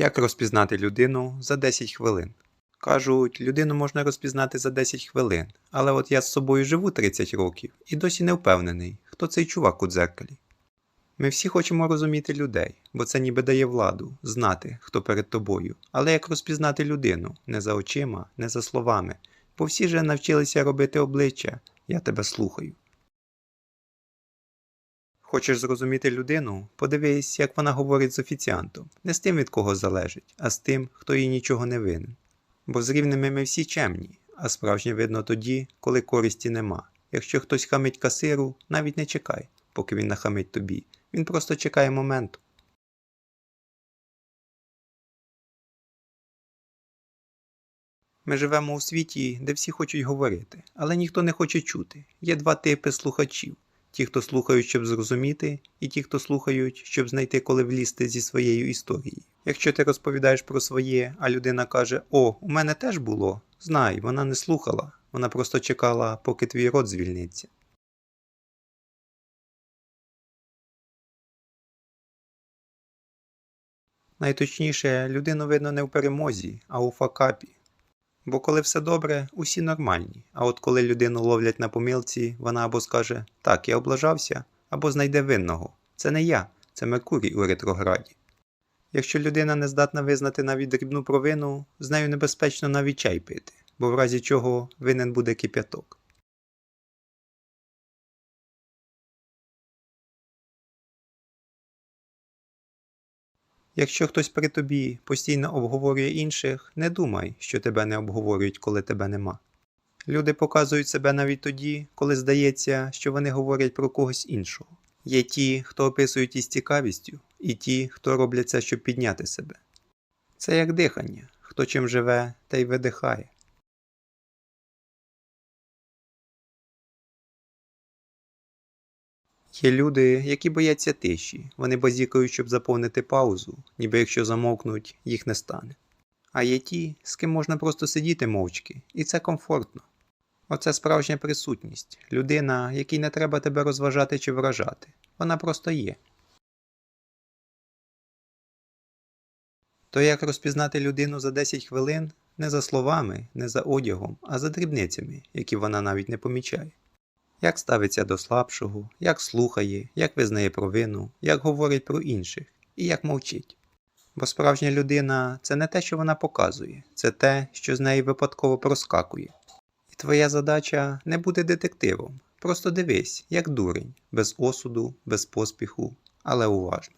Як розпізнати людину за 10 хвилин? Кажуть, людину можна розпізнати за 10 хвилин, але от я з собою живу 30 років і досі не впевнений, хто цей чувак у дзеркалі. Ми всі хочемо розуміти людей, бо це ніби дає владу, знати, хто перед тобою. Але як розпізнати людину не за очима, не за словами, бо всі же навчилися робити обличчя, я тебе слухаю. Хочеш зрозуміти людину? Подивись, як вона говорить з офіціантом, не з тим, від кого залежить, а з тим, хто їй нічого не винен. Бо з рівними ми всі чемні, а справжнє видно тоді, коли користі нема. Якщо хтось хамить касиру, навіть не чекай, поки він нахамить тобі. Він просто чекає моменту. Ми живемо у світі, де всі хочуть говорити, але ніхто не хоче чути. Є два типи слухачів: ті, хто слухають, щоб зрозуміти, і ті, хто слухають, щоб знайти, коли влізти зі своєю історією. Якщо ти розповідаєш про своє, а людина каже: О, у мене теж було, знай, вона не слухала, вона просто чекала, поки твій рот звільниться. Найточніше, людину видно не в перемозі, а у факапі. Бо коли все добре, усі нормальні. А от коли людину ловлять на помилці, вона або скаже Так, я облажався, або знайде винного. Це не я, це Меркурій у ретрограді. Якщо людина не здатна визнати навіть дрібну провину, з нею небезпечно навіть чай пити, бо в разі чого винен буде кип'яток. Якщо хтось при тобі постійно обговорює інших, не думай, що тебе не обговорюють, коли тебе нема. Люди показують себе навіть тоді, коли здається, що вони говорять про когось іншого. Є ті, хто описують із цікавістю, і ті, хто роблять це, щоб підняти себе. Це як дихання. Хто чим живе, та й видихає. Є люди, які бояться тиші, вони базікають, щоб заповнити паузу, ніби якщо замовкнуть, їх не стане. А є ті, з ким можна просто сидіти мовчки, і це комфортно. Оце справжня присутність, людина, якій не треба тебе розважати чи вражати. Вона просто є. То як розпізнати людину за 10 хвилин не за словами, не за одягом, а за дрібницями, які вона навіть не помічає. Як ставиться до слабшого, як слухає, як визнає провину, як говорить про інших і як мовчить. Бо справжня людина це не те, що вона показує, це те, що з неї випадково проскакує. І твоя задача не бути детективом. Просто дивись, як дурень, без осуду, без поспіху, але уважно.